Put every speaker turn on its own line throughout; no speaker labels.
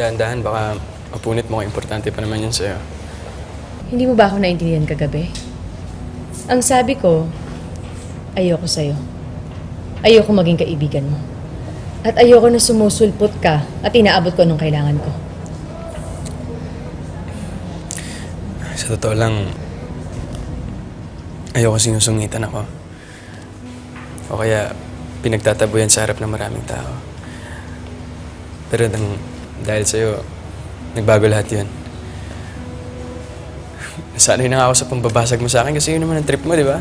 Dahan-dahan, baka mapunit mo. Importante pa naman yun sa'yo.
Hindi mo ba ako naintindihan kagabi? Ang sabi ko, ayoko sa'yo. Ayoko maging kaibigan mo. At ayoko na sumusulpot ka at inaabot ko anong kailangan ko.
Sa totoo lang, ayoko sinusungitan ako. O kaya, pinagtatabuyan sa harap ng maraming tao. Pero nang, dahil sa'yo, nagbago lahat yun. Nasanay na ako sa pambabasag mo sa akin kasi yun naman ang trip mo, di ba?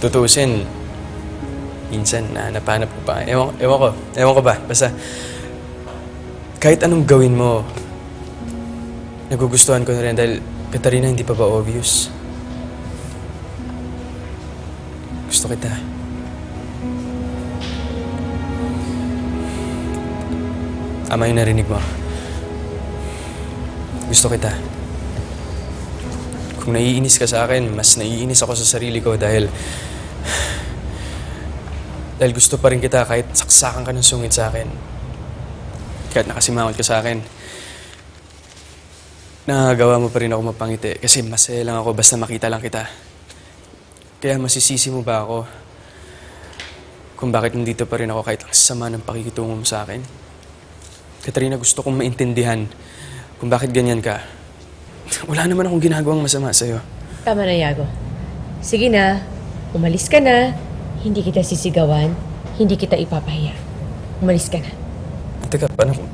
Tutusin, minsan na napanap ko pa. Ewan, ewan ko, ewan ko ba? Basta, kahit anong gawin mo, nagugustuhan ko na rin dahil Katarina, hindi pa ba obvious? Gusto kita. Tama yung narinig mo. Gusto kita. Kung naiinis ka sa akin, mas naiinis ako sa sarili ko dahil... Dahil gusto pa rin kita kahit saksakan ka ng sungit sa akin. Kahit nakasimangot ka sa akin. Nakagawa mo pa rin ako mapangiti kasi masaya lang ako basta makita lang kita. Kaya masisisi mo ba ako kung bakit nandito pa rin ako kahit ang sama ng pakikitungo mo sa akin? Katrina, gusto kong maintindihan kung bakit ganyan ka. Wala naman akong ginagawang masama sa'yo.
Tama na, Yago. Sige na, umalis ka na. Hindi kita sisigawan, hindi kita ipapahiya. Umalis ka na.
Teka, paano kung,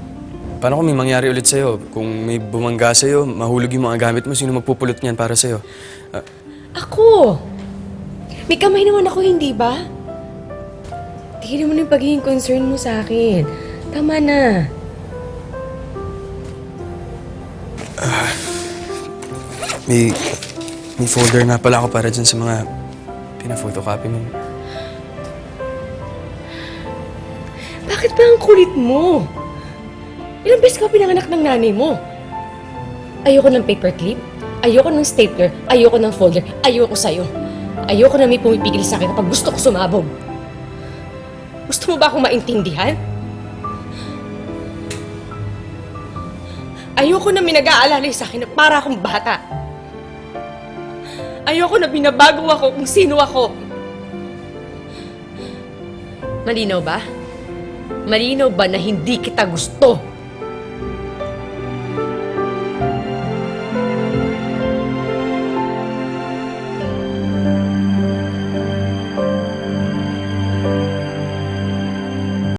paano kung may mangyari ulit sa'yo? Kung may bumangga sa'yo, mahulog yung mga gamit mo, sino magpupulot niyan para sa'yo? Ah,
Ako! May kamay naman ako, hindi ba? Tignan mo na yung pagiging concern mo sa akin. Tama na.
May, may folder nga pala ako para dyan sa mga pina-photocopy mo.
Bakit ba ang kulit mo? Ilang beses ka pinanganak ng nanay mo? Ayoko ng paperclip, ayoko ng stapler, ayoko ng folder, ayoko sa'yo. Ayoko na may pumipigil sa akin kapag gusto ko sumabog. Gusto mo ba akong maintindihan? Ayoko na may nag-aalalay sa akin para akong bata. Ayoko na binabago ako kung sino ako. Malinaw ba? Malinaw ba na hindi kita gusto?